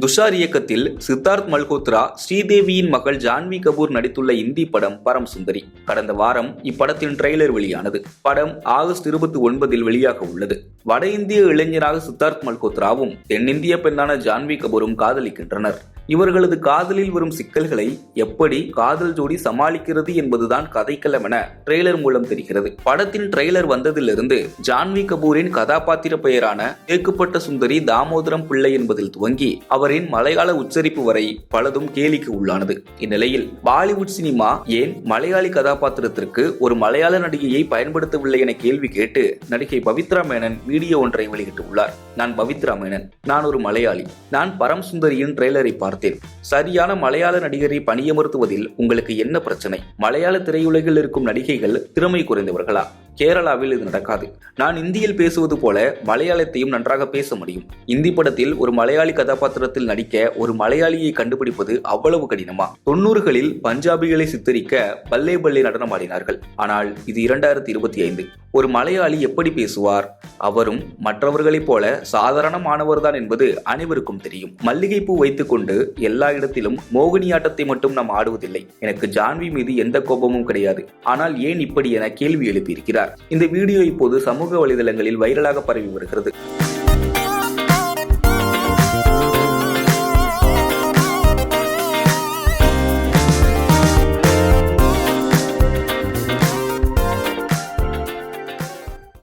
துஷார் இயக்கத்தில் சித்தார்த் மல்ஹோத்ரா ஸ்ரீதேவியின் மகள் ஜான்வி கபூர் நடித்துள்ள இந்தி படம் பரம் சுந்தரி. கடந்த வாரம் இப்படத்தின் ட்ரெய்லர் வெளியானது. படம் ஆகஸ்ட் இருபத்தி ஒன்பதில் வெளியாக உள்ளது. வட இந்திய இளைஞராக சித்தார்த் மல்ஹோத்ராவும் தென்னிந்திய பெண்ணான ஜான்வி கபூரும் காதலிக்கின்றனர். இவர்களது காதலில் வரும் சிக்கல்களை எப்படி காதல் ஜோடி சமாளிக்கிறது என்பதுதான் கதைக்களம் என ட்ரெய்லர் மூலம் தெரிகிறது. படத்தின் ட்ரெய்லர் வந்ததிலிருந்து ஜான்வி கபூரின் கதாபாத்திர பெயரான தேக்குப்பட்ட சுந்தரி தாமோதரம் பிள்ளை என்பதில் துவங்கி அவரின் மலையாள உச்சரிப்பு வரை பலதும் கேலிக்கு உள்ளானது. இந்நிலையில் பாலிவுட் சினிமா ஏன் மலையாளி கதாபாத்திரத்திற்கு ஒரு மலையாள நடிகையை பயன்படுத்தவில்லை என கேள்வி கேட்டு நடிகை பவித்ரா மேனன் வீடியோ ஒன்றை வெளியிட்டுள்ளார். நான் பவித்ரா மேனன் நான் ஒரு மலையாளி. நான் பரம் சுந்தரியின் ட்ரெய்லரை பார்த்தேன் சரியான மலையாள நடிகரை பணியமர்த்துவதில் உங்களுக்கு என்ன பிரச்சனை? மலையாள திரையுலகில் இருக்கும் நடிகைகள் திறமை குறைந்தவர்களா? கேரளாவில் இது நடக்காது. நான் இந்தியில் பேசுவது போல மலையாளத்தையும் நன்றாக பேச முடியும். இந்தி படத்தில் ஒரு மலையாளி கதாபாத்திரத்தில் நடிக்க ஒரு மலையாளியை கண்டுபிடிப்பது அவ்வளவு கடினமா? தொண்ணூறுகளில் பஞ்சாபிகளை சித்தரிக்க பல்லே பல்லே நடனமாடினார்கள் ஆனால் இது இரண்டாயிரத்தி இருபத்தி ஐந்து. ஒரு மலையாளி எப்படி பேசுவார்? அவரும் மற்றவர்களைப் போல சாதாரணமானவர்தான் என்பது அனைவருக்கும் தெரியும். மல்லிகைப்பூ வைத்துக்கொண்டு எல்லா இடத்திலும் மோகினியாட்டத்தை மட்டும் நாம் ஆடுவதில்லை. எனக்கு ஜான்வி மீது எந்த கோபமும் கிடையாது. ஆனால் ஏன் இப்படி என கேள்வி எழுப்பியிருக்கிறார். இந்த வீடியோ இப்போது சமூக வலைதளங்களில் வைரலாக பரவி வருகிறது.